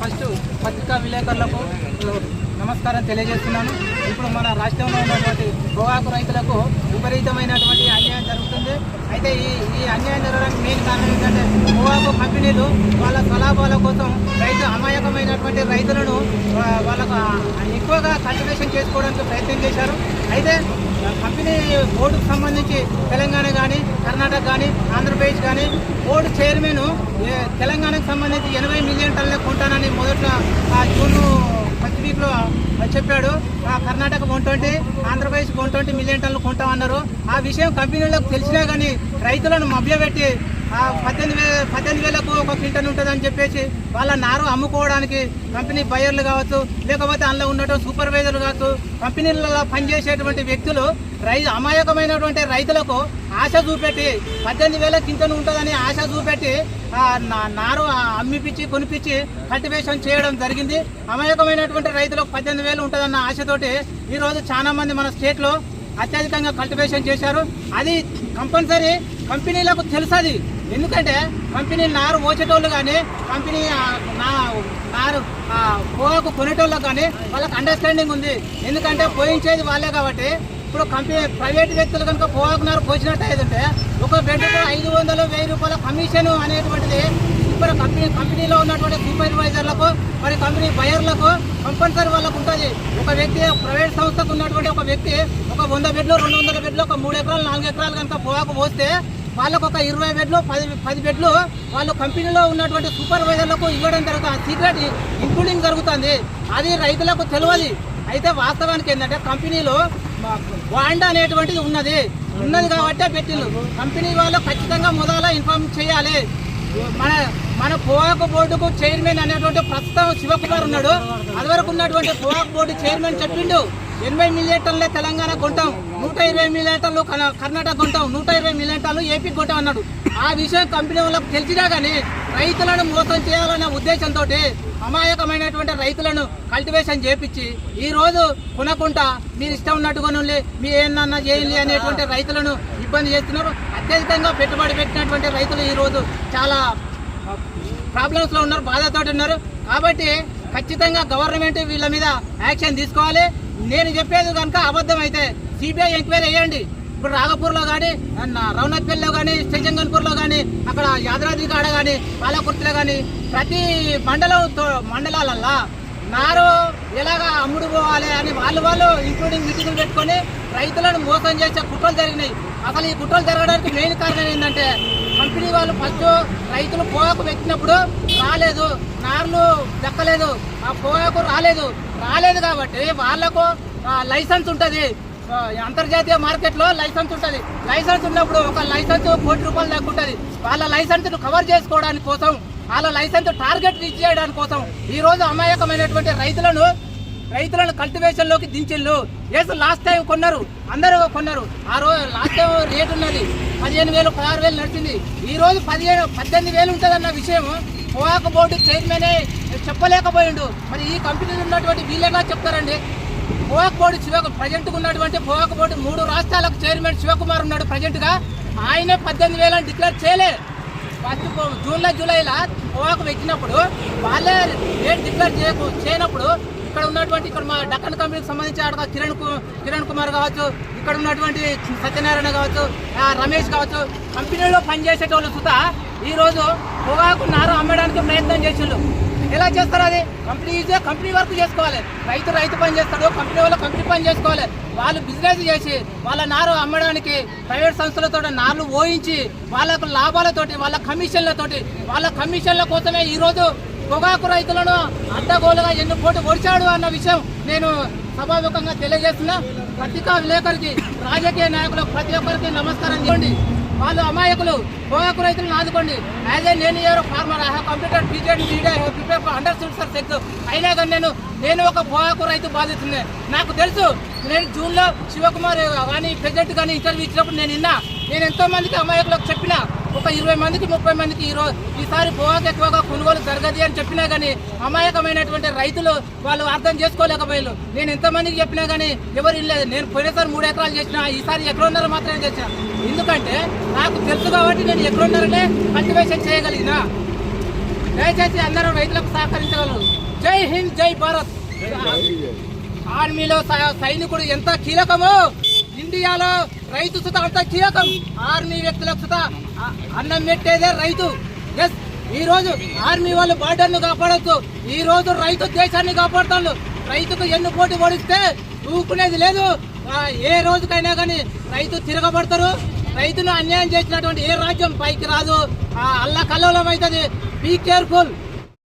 First పత్రికా విలేకరులకు నమస్కారం తెలియజేస్తున్నాను. ఇప్పుడు మన రాష్ట్రంలో ఉన్నటువంటి విపరీతమైనటువంటి అన్యాయం జరుగుతుంది. అయితే ఈ ఈ అన్యాయం జరగడానికి మెయిన్ కారణం ఏంటంటే పొగాకు కంపెనీలు వాళ్ళ స్వలాభాల కోసం రైతు అమాయకమైనటువంటి రైతులను వాళ్ళకు ఎక్కువగా కల్టివేషన్ చేసుకోవడానికి ప్రయత్నం చేశారు. అయితే కంపెనీ బోర్డుకు సంబంధించి తెలంగాణ కానీ కర్ణాటక కానీ ఆంధ్రప్రదేశ్ కానీ బోర్డు చైర్మన్ తెలంగాణకు సంబంధించి ఎనభై మిలియన్ టన్నులు కొంటానని మొదట్లో ఆ జూన్ ఫస్ట్ చెప్పాడు ఆ Karnataka one twenty Andhra Pradesh one twenty million టన్లు కొంటామన్నారు. ఆ విషయం కంపెనీలకు తెలిసినా కానీ రైతులను మభ్యపెట్టి పద్దెనిమిది వేల పద్దెనిమిది వేలకు ఒక క్వింటల్ ఉంటుందని చెప్పేసి వాళ్ళ నారు అమ్ముకోవడానికి కంపెనీ బయర్లు కావచ్చు లేకపోతే అందులో ఉన్నటువంటి సూపర్వైజర్లు కావచ్చు కంపెనీలలో పనిచేసేటువంటి వ్యక్తులు రై అమాయకమైనటువంటి రైతులకు ఆశ చూపెట్టి పద్దెనిమిది వేల క్వింటల్ ఉంటుందని ఆశ చూపెట్టి నా- నారు అమ్మిపిచ్చి కొనిపించి కల్టివేషన్ చేయడం జరిగింది. అమాయకమైనటువంటి రైతులకు పద్దెనిమిది వేలు ఉంటుందన్న ఆశతోటి ఈరోజు చాలామంది మన స్టేట్లో అత్యధికంగా కల్టివేషన్ చేశారు. అది కంపల్సరీ కంపెనీలకు తెలుసది. ఎందుకంటే కంపెనీ నారు మోచేటోళ్ళు కానీ కంపెనీ నా నారు ఆ, పొగాకు కొనేటోళ్ళకి కానీ వాళ్ళకి అండర్స్టాండింగ్ ఉంది. ఎందుకంటే పోయించేది వాళ్ళే కాబట్టి ఇప్పుడు కంపెనీ ప్రైవేట్ వ్యక్తులు కనుక పొగాకు నారు పోసినట్టు ఏదంటే ఒక బెడ్కు ఐదు వందలు వెయ్యి రూపాయల కమిషన్ అనేటువంటిది ఇప్పుడు కంపెనీ కంపెనీలో ఉన్నటువంటి సూపర్వైజర్లకు మరి కంపెనీ బయర్లకు కంపల్సరీ వాళ్ళకు ఉంటుంది. ఒక వ్యక్తి ప్రైవేట్ సంస్థకు ఉన్నటువంటి ఒక వ్యక్తి ఒక వంద బెడ్లు రెండు వందల బెడ్లు ఒక మూడు ఎకరాలు నాలుగు ఎకరాలు కనుక పోవాకు పోస్తే వాళ్ళకు ఒక ఇరవై బెడ్లు పది పది బెడ్లు వాళ్ళు కంపెనీలో ఉన్నటువంటి సూపర్వైజర్లకు ఇవ్వడం జరుగుతుంది సీక్రెట్ ఇంక్లూడింగ్ జరుగుతుంది. అది రైతులకు తెలియదు అయితే వాస్తవానికి ఏంటంటే కంపెనీలో బాండ్ అనేటువంటిది ఉన్నది. ఉన్నది కాబట్టి పెట్టిండు కంపెనీ వాళ్ళు ఖచ్చితంగా మొదల ఇన్ఫార్మ్ చేయాలి. మన మన పోవాక బోర్డుకు చైర్మన్ అనేటువంటి ప్రస్తుతం శివకుమార్ ఉన్నాడు. అది వరకు ఉన్నటువంటి పోవాక బోర్డు చైర్మన్ చెప్పిండు ఎనభై మిలియన్ తెలంగాణ కొంటాం నూట ఇరవై మిలియన్ టన్నులు కర్ణాటక కొంటాం నూట ఇరవై మిలియన్ ఏపీ కొంటాం అన్నాడు. ఆ విషయం కంపెనీ వాళ్ళకు తెలిసినా కానీ రైతులను మోసం చేయాలనే ఉద్దేశంతో అమాయకమైనటువంటి రైతులను కల్టివేషన్ చేపించి ఈ రోజు కొనకుండా మీరు ఇష్టం ఉన్నట్టుగా మీ ఏమన్నా చేయండి అనేటువంటి రైతులను ఇబ్బంది చేస్తున్నారు. అత్యధికంగా పెట్టుబడి పెట్టినటువంటి రైతులు ఈ రోజు చాలా ప్రాబ్లమ్స్లో ఉన్నారు బాధతో ఉన్నారు. కాబట్టి ఖచ్చితంగా గవర్నమెంట్ వీళ్ళ మీద యాక్షన్ తీసుకోవాలి. నేను చెప్పేది కనుక అబద్ధం అయితే సిబిఐ ఎంక్వైరీ చేయండి. ఇప్పుడు రాగపూర్లో కానీ రౌనత్పల్లిలో కానీ శ్రీజంగన్పూర్లో కానీ అక్కడ యాదాద్రి కాడ కానీ పాలకుర్తిలో కానీ ప్రతి మండలం తో- మండలాలల్లా నారు ఎలాగా అమ్ముడు పోవాలి అని వాళ్ళు వాళ్ళు ఇంక్లూడింగ్ మీటింగులు పెట్టుకొని రైతులను మోసం చేసే కుట్రలు జరిగినాయి. అసలు ఈ కుట్రలు జరగడానికి మెయిన్ కారణం ఏంటంటే కంపెనీ వాళ్ళు ఫస్ట్ రైతులు పొగాకు పెట్టినప్పుడు రాలేదు నార్లు దక్కలేదు ఆ పొగాకు రాలేదు. రాలేదు కాబట్టి వాళ్ళకు లైసెన్స్ ఉంటుంది. అంతర్జాతీయ మార్కెట్లో లైసెన్స్ ఉంటుంది. లైసెన్స్ ఉన్నప్పుడు ఒక లైసెన్స్ కోటి రూపాయలు దాకా ఉంటుంది. వాళ్ళ లైసెన్స్ను కవర్ చేసుకోవడానికి కోసం వాళ్ళ లైసెన్స్ టార్గెట్ రీచ్ చేయడానికి కోసం ఈ రోజు అమాయకమైనటువంటి రైతులను రైతులను కల్టివేషన్లోకి దించిళ్ళు. ఎస్ లాస్ట్ టైం కొన్నారు. అందరూ కొన్నారు. ఆ రోజు లాస్ట్ టైం రేటు ఉన్నది. పదిహేను వేలు పదహారు వేలు నడిచింది. ఈ రోజు పదిహేను పద్దెనిమిది వేలు ఉంటుందన్న విషయం పొగాకు బోర్డు చైర్మనే చెప్పలేకపోయిండు. మరి ఈ కంపెనీలు ఉన్నటువంటి వీళ్ళేగా చెప్తారండి? పొగాకు బోర్డు శివ ప్రజెంట్ ఉన్నటువంటి పొగాకు బోర్డు మూడు రాష్ట్రాలకు చైర్మన్ శివకుమార్ ఉన్నాడు ప్రజెంట్గా. ఆయనే పద్దెనిమిది వేలని డిక్లేర్ చేయలే. ఫస్ట్ జూన్లో జూలైలో పొగాకు వెచ్చినప్పుడు వాళ్ళే రేట్ డిక్లేర్ చేయకు చేయనప్పుడు ఇక్కడ ఉన్నటువంటి ఇక్కడ మా డక్కన్ కంపెనీకి సంబంధించి ఆడ కిరణ్ కు- కిరణ్ కుమార్ కావచ్చు ఇక్కడ ఉన్నటువంటి సత్యనారాయణ కావచ్చు రమేష్ కావచ్చు కంపెనీలో పనిచేసేటోళ్ళు సుతా ఈరోజు పొగాకు నారు అమ్మడానికి ప్రయత్నం చేసిండు. ఎలా చేస్తారు అది? కంపెనీ కంపెనీ వర్క్ చేసుకోవాలి. రైతు రైతు పని చేస్తాడు కంపెనీ వాళ్ళు కంపెనీ పని చేసుకోవాలి. వాళ్ళు బిజినెస్ చేసి వాళ్ళ నారు అమ్మడానికి ప్రైవేట్ సంస్థలతో నార్లు ఓయించి వాళ్ళకు లాభాలతోటి వాళ్ళ కమిషన్లతోటి వాళ్ళ కమిషన్ల కోసమే ఈరోజు పొగాకు రైతులను అడ్డగోలుగా ఎన్ని కోట్లు ఓడిచాడు అన్న విషయం నేను సభాముఖంగా తెలియజేస్తున్నా. పత్రికా విలేకరికి రాజకీయ నాయకులకు ప్రతి ఒక్కరికి నమస్కారం చేయండి వాళ్ళు అమాయకులు పొగాకు రైతులను ఆదుకోండి. యాజ్ ఏ నేను ఎవరు ఫార్మర్ ఐ హావ్ కంప్యూటర్ పీజెడ్ మీడియా ప్రిపేర్ ఫర్ అండర్ సర్ సెక్ అయినా కానీ నేను నేను ఒక పొగాకు రైతు బాధితుంది నాకు తెలుసు నేను జూన్లో శివకుమార్ కానీ ప్రెసిడెంట్ కానీ ఇంటర్వ్యూ ఇచ్చినప్పుడు నేను నిన్న నేను ఎంతో మందికి అమాయకులకు చెప్పిన. ఒక ఇరవై మందికి ముప్పై మందికి ఈరోజు ఈసారి పొగాకు ఎక్కువగా కొనుగోలు జరగదు అని చెప్పినా కానీ అమాయకమైనటువంటి రైతులు వాళ్ళు అర్థం చేసుకోలేకపోయారు. నేను ఎంతమందికి చెప్పినా కానీ ఎవరు ఇల్లేదు నేను పోయినసారి మూడు ఎకరాలు చేసిన ఈసారి ఎకరన్నర మాత్రమే చేసిన ఎందుకంటే నాకు తెలుసు కాబట్టి నేను ఎకరన్నరనే కల్టివేషన్ చేయగలిగిన. దయచేసి అందరూ రైతులకు సహకరించగలరు. జై హింద్ జై భారత్. ఆర్మీలో సైనికుడు ఎంత కీలకమో ఇండియాలో రైతు సుత అంత కీలకం. ఆర్మీ వ్యక్తులకు సుత అన్నం పెట్టేదే రైతు. ఎస్ ఈ రోజు ఆర్మీ వాళ్ళు బార్డర్ను కాపాడొచ్చు ఈ రోజు రైతు దేశాన్ని కాపాడుతాడు. రైతుకు ఎన్ని పోటీ ఓడిస్తే ఊకునేది లేదు. ఏ రోజుకైనా కానీ రైతు తిరగబడతారు. రైతును అన్యాయం చేసినటువంటి ఏ రాజ్యం పైకి రాదు. ఆ అల్ల కల్లోలం అవుతుంది. Be careful